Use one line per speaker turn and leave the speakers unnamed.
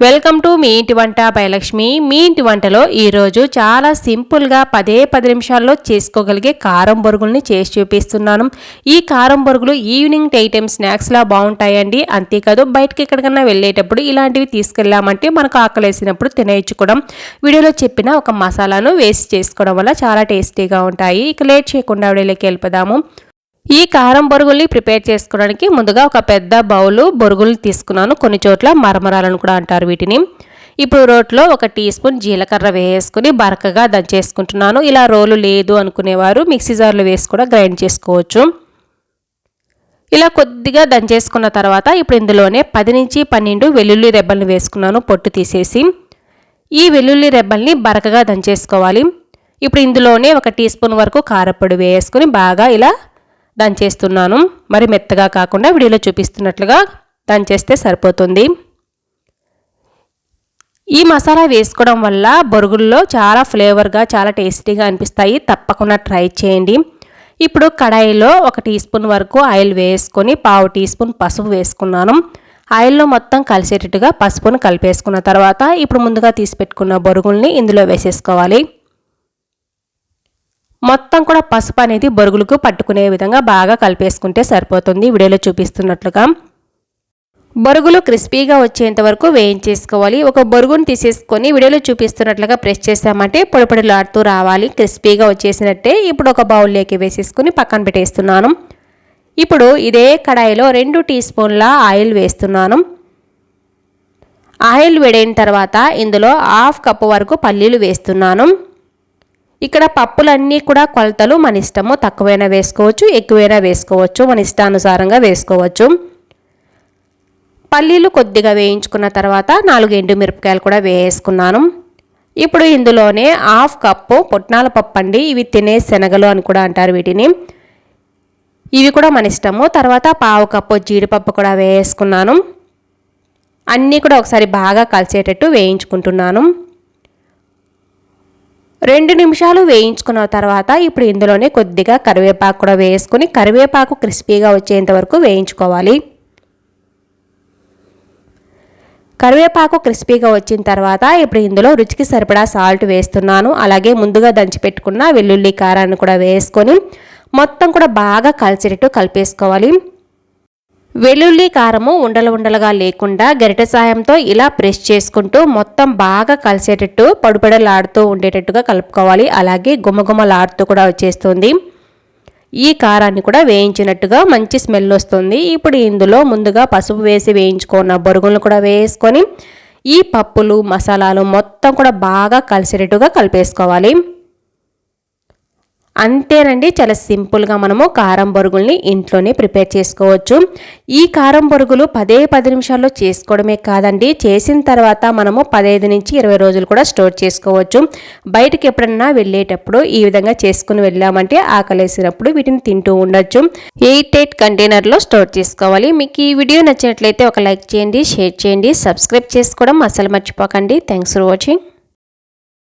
Welcome to me ఇంటి వంట భయలక్ష్మి మీ ఇంటి వంటలో ఈరోజు చాలా సింపుల్గా పదే పది నిమిషాల్లో చేసుకోగలిగే కారం బొరుగుల్ని చేసి చూపిస్తున్నాను. ఈ కారం బొరుగులు ఈవినింగ్ టైమ్ స్నాక్స్లా బాగుంటాయండి. అంతేకాదు బయటకి ఎక్కడికన్నా వెళ్ళేటప్పుడు ఇలాంటివి తీసుకెళ్ళామంటే మనకు ఆకలేసినప్పుడు తినేయించుకోవడం వీడియోలో చెప్పిన ఒక మసాలాను వేస్ట్ చేసుకోవడం వల్ల చాలా టేస్టీగా ఉంటాయి. ఇక లేట్ చేయకుండా వీడియోలోకి వెళ్ళిపోదాము. ఈ కారం బొరుగుల్ని ప్రిపేర్ చేసుకోవడానికి ముందుగా ఒక పెద్ద బౌలు బొరుగులు తీసుకున్నాను. కొన్ని చోట్ల మరమరాలను కూడా అంటారు వీటిని. ఇప్పుడు రోట్లో ఒక టీ స్పూన్ జీలకర్ర వేసుకుని బరకగా దంచేసుకుంటున్నాను. ఇలా రోలు లేదు అనుకునేవారు మిక్సీ జార్లో వేసి కూడా గ్రైండ్ చేసుకోవచ్చు. ఇలా కొద్దిగా దంచేసుకున్న తర్వాత ఇప్పుడు ఇందులోనే పది నుంచి పన్నెండు వెల్లుల్లి రెబ్బల్ని వేసుకున్నాను పొట్టు తీసేసి. ఈ వెల్లుల్లి రెబ్బల్ని బరకగా దంచేసుకోవాలి. ఇప్పుడు ఇందులోనే ఒక టీ స్పూన్ వరకు కారపొడి వేసుకుని బాగా ఇలా దంచేస్తున్నాను మరి మెత్తగా కాకుండా వీడియోలో చూపిస్తున్నట్లుగా దంచేస్తే సరిపోతుంది. ఈ మసాలా వేసుకోవడం వల్ల బొరుగుల్లో చాలా ఫ్లేవర్గా చాలా టేస్టీగా అనిపిస్తాయి. తప్పకుండా ట్రై చేయండి. ఇప్పుడు కడాయిలో ఒక టీ స్పూన్ వరకు ఆయిల్ వేసుకొని పావు టీ స్పూన్ పసుపు వేసుకున్నాను. ఆయిల్లో మొత్తం కలిసేటట్టుగా పసుపును కలిపేసుకున్న తర్వాత ఇప్పుడు ముందుగా తీసి పెట్టుకున్న బొరుగుల్ని ఇందులో వేసేసుకోవాలి. మొత్తం కూడా పసుపు అనేది బొరుగులకు పట్టుకునే విధంగా బాగా కలిపేసుకుంటే సరిపోతుంది. వీడియోలో చూపిస్తున్నట్లుగా బొరుగులు క్రిస్పీగా వచ్చేంత వరకు వేయించేసుకోవాలి. ఒక బొరుగును తీసేసుకొని వీడియోలో చూపిస్తున్నట్లుగా ప్రెస్ చేసామంటే పొడిపొడిలాడుతూ రావాలి. క్రిస్పీగా వచ్చేసినట్టే ఇప్పుడు ఒక బౌల్లోకి వేసేసుకుని పక్కన పెట్టేస్తున్నాను. ఇప్పుడు ఇదే కడాయిలో రెండు టీ స్పూన్ల ఆయిల్ వేస్తున్నాను. ఆయిల్ వేడైన తర్వాత ఇందులో హాఫ్ కప్పు వరకు పల్లీలు వేస్తున్నాను. ఇక్కడ పప్పులన్నీ కూడా కొలతలు మన ఇష్టము. తక్కువైనా వేసుకోవచ్చు ఎక్కువైనా వేసుకోవచ్చు. మన ఇష్టానుసారంగా వేసుకోవచ్చు. పల్లీలు కొద్దిగా వేయించుకున్న తర్వాత నాలుగు ఎండు మిరపకాయలు కూడా వేసుకున్నాను. ఇప్పుడు ఇందులోనే హాఫ్ కప్పు పుట్నాల పప్పు అండి. ఇవి తినే శనగలు అని కూడా అంటారు వీటిని. ఇవి కూడా మన ఇష్టము. తర్వాత పావు కప్పు జీడిపప్పు కూడా వేసుకున్నాను. అన్నీ కూడా ఒకసారి బాగా కలిసేటట్టు వేయించుకుంటున్నాను. రెండు నిమిషాలు వేయించుకున్న తర్వాత ఇప్పుడు ఇందులోనే కొద్దిగా కరివేపాకు కూడా వేసుకుని కరివేపాకు క్రిస్పీగా వచ్చేంత వరకు వేయించుకోవాలి. కరివేపాకు క్రిస్పీగా వచ్చిన తర్వాత ఇప్పుడు ఇందులో రుచికి సరిపడా సాల్ట్ వేస్తున్నాను. అలాగే ముందుగా దంచి పెట్టుకున్న వెల్లుల్లి కారాన్ని కూడా వేసుకొని మొత్తం కూడా బాగా కలిసేటట్టు కలిపేసుకోవాలి. వెల్లుల్లి కారము ఉండలు ఉండలుగా లేకుండా గరిట సాయంతో ఇలా ప్రెస్ చేసుకుంటూ మొత్తం బాగా కలిసేటట్టు పడుపడలాడుతూ ఉండేటట్టుగా కలుపుకోవాలి. అలాగే గుమగుమలాడుతూ కూడా వచ్చేస్తుంది. ఈ కారాన్ని కూడా వేయించినట్టుగా మంచి స్మెల్ వస్తుంది. ఇప్పుడు ఇందులో ముందుగా పసుపు వేసి వేయించుకున్న బొరుగులను కూడా వేసుకొని ఈ పప్పులు మసాలాలు మొత్తం కూడా బాగా కలిసేటట్టుగా కలిపేసుకోవాలి. అంతేనండి చాలా సింపుల్గా మనము కారం బొరుగుల్ని ఇంట్లోనే ప్రిపేర్ చేసుకోవచ్చు. ఈ కారం బొరుగులు పదే పది నిమిషాల్లో చేసుకోవడమే కాదండి చేసిన తర్వాత మనము పదహైదు నుంచి ఇరవై రోజులు కూడా స్టోర్ చేసుకోవచ్చు. బయటకు ఎప్పుడన్నా వెళ్ళేటప్పుడు ఈ విధంగా చేసుకుని వెళ్ళామంటే ఆకలేసినప్పుడు వీటిని తింటూ ఉండొచ్చు. ఎయిట్ ఎయిట్ కంటైనర్లో స్టోర్ చేసుకోవాలి. మీకు ఈ వీడియో నచ్చినట్లయితే ఒక లైక్ చేయండి షేర్ చేయండి సబ్స్క్రైబ్ చేసుకోవడం అసలు మర్చిపోకండి. Thanks for watching.